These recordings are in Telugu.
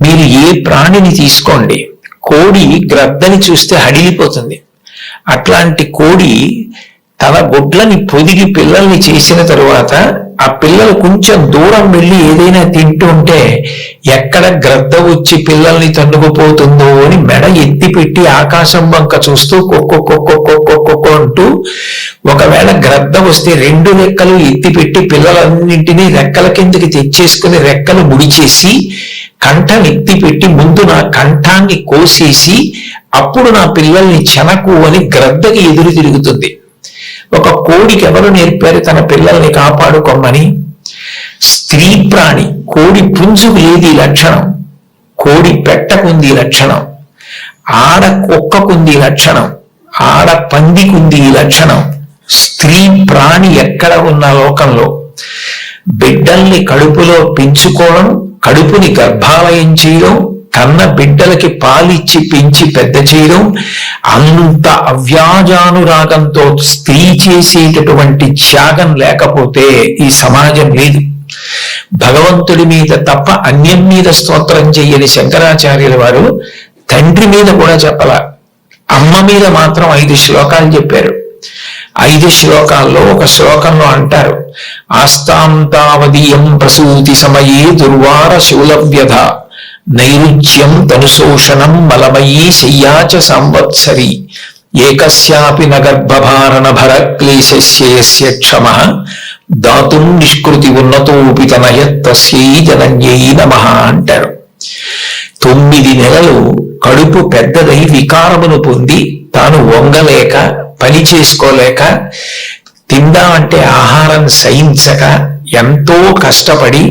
మీరు ఏ ప్రాణిని తీసుకోండి కోడి గ్రద్దని చూస్తే హడిలిపోతుంది. అట్లాంటి కోడి తన గుడ్లని పొదిగి పిల్లల్ని చేసిన తరువాత ఆ పిల్లలు కొంచెం దూరం వెళ్ళి ఏదైనా తింటూ ఉంటే ఎక్కడ గ్రద్ద వచ్చి పిల్లల్ని తన్నుకుపోతుందో అని మెడ ఎత్తి పెట్టి ఆకాశం వంక చూస్తూ కొక్కో అంటూ ఒకవేళ గ్రద్ద వస్తే రెండు రెక్కలు ఎత్తి పెట్టి పిల్లలన్నింటినీ రెక్కల కిందకి తెచ్చేసుకుని రెక్కలు ముడిచేసి కంఠం పెట్టి ముందు నా కంఠాన్ని కోసేసి అప్పుడు నా పిల్లల్ని చెనకు అని గ్రద్దకి ఎదురు తిరుగుతుంది. ఒక కోడికి ఎవరు నేర్పారు తన పిల్లల్ని కాపాడుకోమని? స్త్రీ ప్రాణి కోడి పుంజుకు లేదు ఈ లక్షణం? కోడి పెట్టకుంది ఈ లక్షణం. ఆడ కుక్కకుంది ఈ లక్షణం. ఆడ పందికుంది ఈ లక్షణం. స్త్రీ ప్రాణి ఎక్కడ ఉన్న లోకంలో? బిడ్డల్ని కడుపులో పెంచుకోవడం కడుపుని గర్భాలయం చేయడం కన్న బిడ్డలకి పాలిచ్చి పెంచి పెద్ద చేయడం అంత అవ్యాజానురాగంతో స్త్రీ చేసేటటువంటి త్యాగం లేకపోతే ఈ సమాజం లేదు. భగవంతుడి మీద తప్ప అన్యం మీద స్తోత్రం చెయ్యని శంకరాచార్యుల వారు తండ్రి మీద కూడా చెప్పాల. అమ్మ మీద మాత్రం ఐదు శ్లోకాలు చెప్పారు. ఐదు శ్లోకాల్లో ఒక శ్లోకంలో అంటారు ఆస్తాంతావదీయం ప్రసూతి సమయే దుర్వార శూలవ్యధ నైరుచ్యం తనుశోషణం మలమయీ శయ్యాచ సంవత్సరి ఏకస్యాపి నగర్భభారణ భర క్లేశస్య క్షమ దాతుం నిష్కృతి ఉన్నతోపి తనయత్తస్యై జనన్యై నమ అంటారు. తొమ్మిది నెలలు కడుపు పెద్దదై వికారమును పొంది తాను వంగలేక పని చేసుకోలేక తిందామంటే ఆహారం సహించక ఎంతో కష్టపడి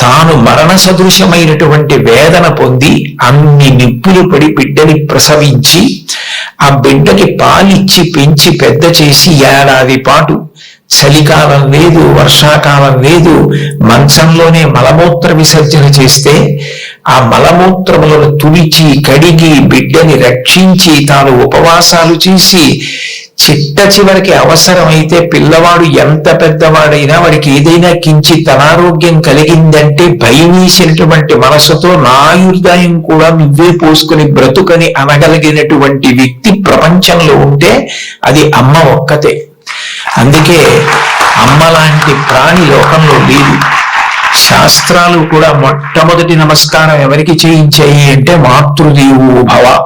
తాను మరణ సదృశమైనటువంటి వేదన పొంది అన్ని నిప్పులు పడి బిడ్డని ప్రసవించి ఆ బిడ్డకి పాలిచ్చి పెంచి పెద్ద చేసి ఏడాది పాటు చలికాలం లేదు వర్షాకాలం లేదు మంచంలోనే మలమూత్ర విసర్జన చేస్తే ఆ మలమూత్రములను తుడిచి కడిగి బిడ్డని రక్షించి తాను ఉపవాసాలు చేసి చిట్ట చివరికి అవసరమైతే పిల్లవాడు ఎంత పెద్దవాడైనా వాడికి ఏదైనా కించిత్ అనారోగ్యం కలిగిందంటే భయం వేసినటువంటి మనసుతో నాయుర్దాయం కూడా నువ్వే పోసుకుని బ్రతుకని అనగలిగినటువంటి వ్యక్తి ప్రపంచంలో ఉంటే అది అమ్మ ఒక్కతే. అందుకే అమ్మ లాంటి ప్రాణి లోకంలో లేదు శాస్త్రాలు కూడా మొట్టమొదటి నమస్కారం ఎవరికి చేయించాయి అంటే మాతృదేవో భవ.